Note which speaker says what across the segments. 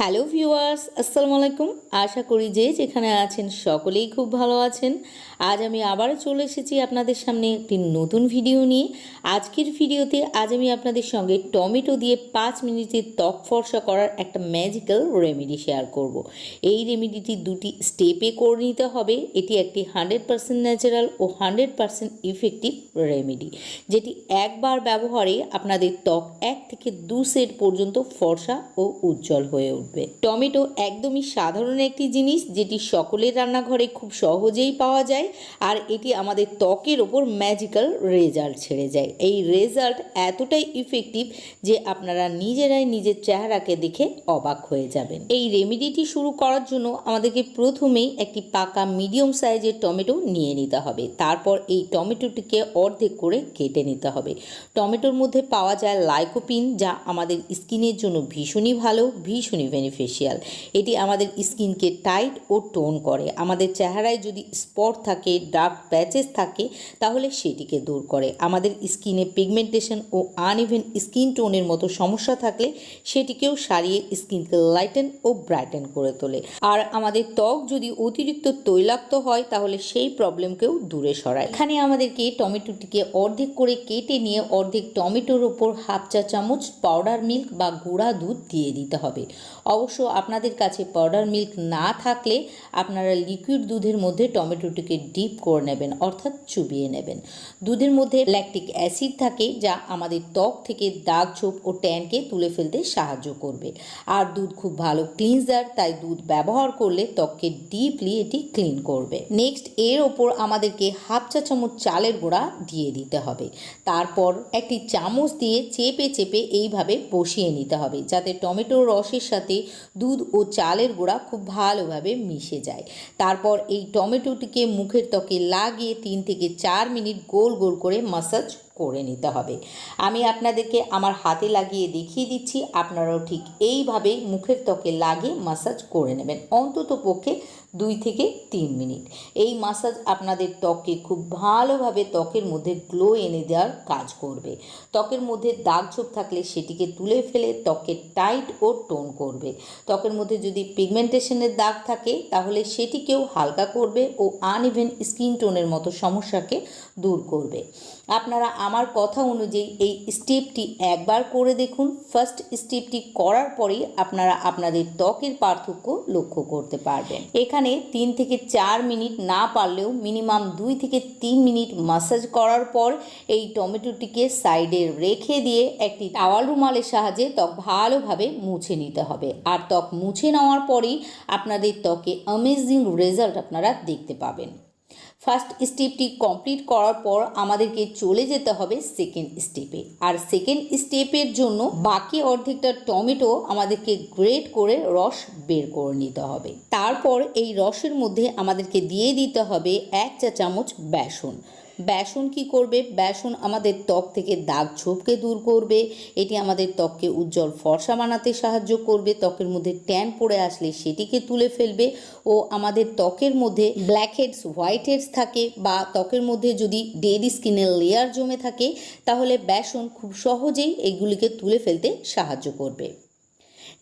Speaker 1: Hello viewers, আসসালামু আলাইকুম। আশা করি যে যেখানে আছেন সকলেই খুব ভালো আছেন। আজ আমি আবারও চলে এসেছি আপনাদের সামনে একটি নতুন ভিডিও নিয়ে। আজকের ভিডিওতে আজ আমি আপনাদের সঙ্গে টমেটো দিয়ে পাঁচ মিনিটে ত্বক ফর্সা করার একটা ম্যাজিক্যাল রেমেডি শেয়ার করব। এই রেমেডিটি দুটি স্টেপে করে নিতে হবে। এটি একটি হান্ড্রেড পারসেন্ট ন্যাচারাল ও হান্ড্রেড পারসেন্ট ইফেক্টিভ রেমেডি যেটি একবার ব্যবহারে আপনাদের ত্বক এক থেকে দু সেট পর্যন্ত ফর্সা ও উজ্জ্বল হয়ে উঠবে। টমেটো একদমই সাধারণ একটি জিনিস যেটি সকলের রান্নাঘরে খুব সহজেই পাওয়া যায় আর এটি আমাদের ত্বকের ওপর ম্যাজিক্যাল রেজাল্ট ছেড়ে যায়। এই রেজাল্ট এতটাই ইফেক্টিভ যে আপনারা নিজেরাই নিজের চেহারাকে দেখে অবাক হয়ে যাবেন। এই রেমেডিটি শুরু করার জন্য আমাদেরকে প্রথমেই একটি পাকা মিডিয়াম সাইজের টমেটো নিয়ে নিতে হবে। তারপর এই টমেটোটিকে অর্ধেক করে কেটে নিতে হবে। টমেটোর মধ্যে পাওয়া যায় লাইকোপিন যা আমাদের স্কিনের জন্য ভীষণই ভালো, ভীষণই বেনিফিশিয়াল এটি আমাদের স্কিনকে টাইট ও টোন করে। আমাদের চেহারায় যদি স্পট থাকে ডার্ক প্যাচেস থাকে, তাহলে সেটিকে দূর করে। আমাদের স্কিনে পিগমেন্টেশন ও আনইভেন স্কিন টোনের মতো সমস্যা থাকলে সেটিকেও সারিয়ে স্কিনকে লাইটেন ও ব্রাইটেন করে তোলে। আর আমাদের ত্বক যদি অতিরিক্ত তৈলাক্ত হয়, তাহলে সেই প্রবলেমকেও দূরে সরায়। এখানে আমাদেরকে টমেটোটিকে অর্ধেক করে কেটে নিয়ে অর্ধেক টমেটোর ওপর হাফ চা চামচ পাউডার মিল্ক বা গুঁড়া দুধ দিয়ে দিতে হবে। অবশ্য আপনাদের কাছে পাউডার মিল্ক না থাকলে আপনারা লিকুইড দুধের মধ্যে টমেটোটিকে ডিপ করে নেবেন, অর্থাৎ চুবিয়ে নেবেন। দুধের মধ্যে ল্যাকটিক অ্যাসিড থাকে, যা আমাদের ত্বক থেকে দাগ ছোপ ও ট্যানকে তুলে ফেলতে সাহায্য করবে। আর দুধ খুব ভালো ক্লিনজার তাই দুধ ব্যবহার করলে ত্বককে ডিপলি এটি ক্লিন করবে। নেক্সট এর ওপর আমাদেরকে হাফ চা চামচ চালের গোড়া দিয়ে দিতে হবে। তারপর একটি চামচ দিয়ে চেপে চেপে এইভাবে বসিয়ে নিতে হবে, যাতে টমেটোর রসের সাথে দুধ ও চালের গুঁড়া খুব ভালোভাবে মিশে যায়। তারপর এই টমেটোটিকে মুখের ত্বকে লাগিয়ে তিন থেকে চার মিনিট গোল গোল করে মাসাজ করে নিতে হবে। আমি আপনাদেরকে আমার হাতে লাগিয়ে দেখিয়ে দিচ্ছি, আপনারাও ঠিক এইভাবেই মুখের ত্বকে লাগিয়ে মাসাজ করে নেবেন। অন্তত পক্ষে দুই থেকে তিন মিনিট। এই মাসাজ আপনাদের ত্বকে খুব ভালোভাবে ত্বকের মধ্যে গ্লো এনে দেওয়ার কাজ করবে। ত্বকের মধ্যে দাগ ছোপ থাকলে সেটিকে তুলে ফেলে ত্বকে টাইট ও টোন করবে। ত্বকের মধ্যে যদি পিগমেন্টেশনের দাগ থাকে, তাহলে সেটিকেও হালকা করবে ও আনইভেন স্কিন টোনের মতো সমস্যাকে দূর করবে। আপনারা আমার কথা অনুযায়ী এই স্টেপটি একবার করে দেখুন। ফার্স্ট স্টেপটি করার পরেই আপনারা আপনাদের ত্বকের পার্থক্য লক্ষ্য করতে পারবেন। এখানে তিন থেকে চার মিনিট না পারলেও মিনিমাম দুই থেকে তিন মিনিট মাসাজ করার পর এই টমেটোটিকে সাইডে রেখে দিয়ে একটি টাওয়াল রুমালের সাহায্যে ত্বক ভালোভাবে মুছে নিতে হবে। আর ত্বক মুছে নেওয়ার পরেই আপনাদের ত্বকে অ্যামেজিং রেজাল্ট আপনারা দেখতে পাবেন। ফার্স্ট স্টেপটি কমপ্লিট করার পর আমাদেরকে চলে যেতে হবে সেকেন্ড স্টেপে আর সেকেন্ড স্টেপের জন্য বাকি অর্ধেকটা টমেটো আমাদেরকে গ্রেট করে রস বের করে নিতে হবে। তারপর এই রসের মধ্যে আমাদেরকে দিয়ে দিতে হবে এক চা চামচ বেসন। বেসন কি করবে? বেসন আমাদের ত্বক থেকে দাগ ছোপকে দূর করবে। এটি আমাদের ত্বককে উজ্জ্বল ফর্সা বানাতে সাহায্য করবে। ত্বকের মধ্যে ট্যান পড়ে আসলে সেটিকে তুলে ফেলবে ও আমাদের ত্বকের মধ্যে ব্ল্যাক হেডস হোয়াইট হেডস থাকে বা ত্বকের মধ্যে যদি ডেড স্কিনের লেয়ার জমে থাকে, তাহলে বেসন খুব সহজেই এগুলিকে তুলে ফেলতে সাহায্য করবে।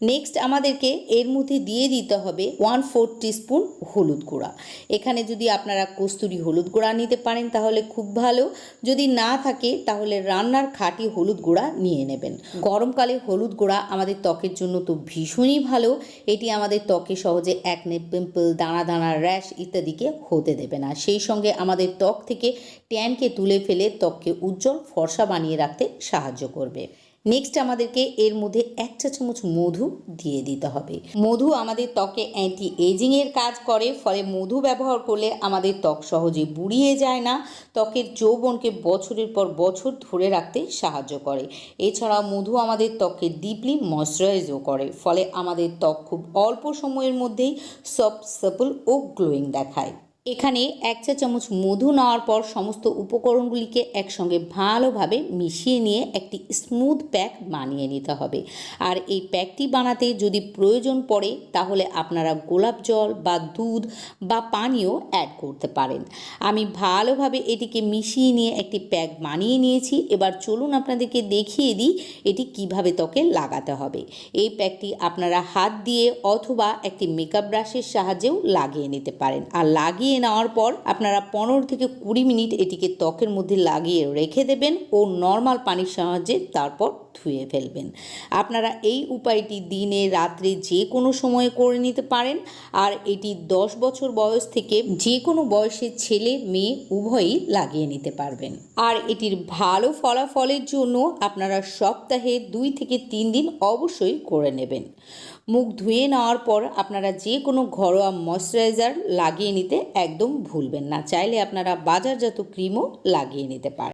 Speaker 1: নেক্সট আমাদেরকে এর মধ্যে দিয়ে দিতে হবে ওয়ান ফোর টিস্পুন হলুদ গুঁড়া। এখানে যদি আপনারা কস্তুরি হলুদ গুঁড়া নিতে পারেন তাহলে খুব ভালো। যদি না থাকে তাহলে রান্নার খাঁটি হলুদ গুঁড়া নিয়ে নেবেন। গরমকালে হলুদ গুঁড়া আমাদের ত্বকের জন্য তো ভীষণই ভালো। এটি আমাদের ত্বকে সহজে অ্যাকনে পিম্পল দানা দানা র্যাশ ইত্যাদিকে হতে দেবে না। সেই সঙ্গে আমাদের ত্বক থেকে ট্যানকে তুলে ফেলে ত্বককে উজ্জ্বল ফর্সা বানিয়ে রাখতে সাহায্য করবে। নেক্সট আমাদেরকে এর মধ্যে এক চা চামচ মধু দিয়ে দিতে হবে। মধু আমাদের ত্বকে অ্যান্টি এজিংয়ের কাজ করে, ফলে মধু ব্যবহার করলে আমাদের ত্বক সহজে বুড়িয়ে যায় না। ত্বকের যৌবনকে বছরের পর বছর ধরে রাখতে সাহায্য করে। এছাড়া মধু আমাদের ত্বককে ডিপলি ময়শ্চারাইজও করে, ফলে আমাদের ত্বক খুব অল্প সময়ের মধ্যেই সফট সাপল ও গ্লোয়িং দেখায়। এখানে এক চা চামচ মধু নেওয়ার পর সমস্ত উপকরণগুলিকে একসঙ্গে ভালোভাবে মিশিয়ে নিয়ে একটি স্মুথ প্যাক বানিয়ে নিতে হবে। আর এই প্যাকটি বানাতে যদি প্রয়োজন পড়ে, তাহলে আপনারা গোলাপ জল বা দুধ বা পানীয় অ্যাড করতে পারেন। আমি ভালোভাবে এটিকে মিশিয়ে নিয়ে একটি প্যাক বানিয়ে নিয়েছি। এবার চলুন আপনাদেরকে দেখিয়ে দিই এটি কীভাবে ত্বকে লাগাতে হবে। এই প্যাকটি আপনারা হাত দিয়ে অথবা একটি মেকআপ ব্রাশের সাহায্যেও লাগিয়ে নিতে পারেন। আর লাগিয়ে নেওয়ার পর আপনারা পনেরো থেকে কুড়ি মিনিট এটিকে ত্বকের মধ্যে লাগিয়ে রেখে দেবেন ও নর্মাল পানির সাহায্যে তারপর ধুয়ে ফেলবেন। আপনারা এই উপায়টি দিনে, রাত্রে যে কোনো সময়ে করে নিতে পারেন। আর এটি দশ বছর বয়স থেকে যে কোনো বয়সের ছেলে, মেয়ে, উভয়ই লাগিয়ে নিতে পারবেন। আর এটির ভালো ফলাফলের জন্য আপনারা সপ্তাহে দুই থেকে তিন দিন অবশ্যই করে নেবেন। মুখ ধুয়ে নেওয়ার পর আপনারা যে কোনো ঘরোয়া ময়শ্চারাইজার লাগিয়ে নিতে একদম ভুলবেন না। চাইলে আপনারা বাজারজাত ক্রিমও লাগিয়ে নিতে পারেন।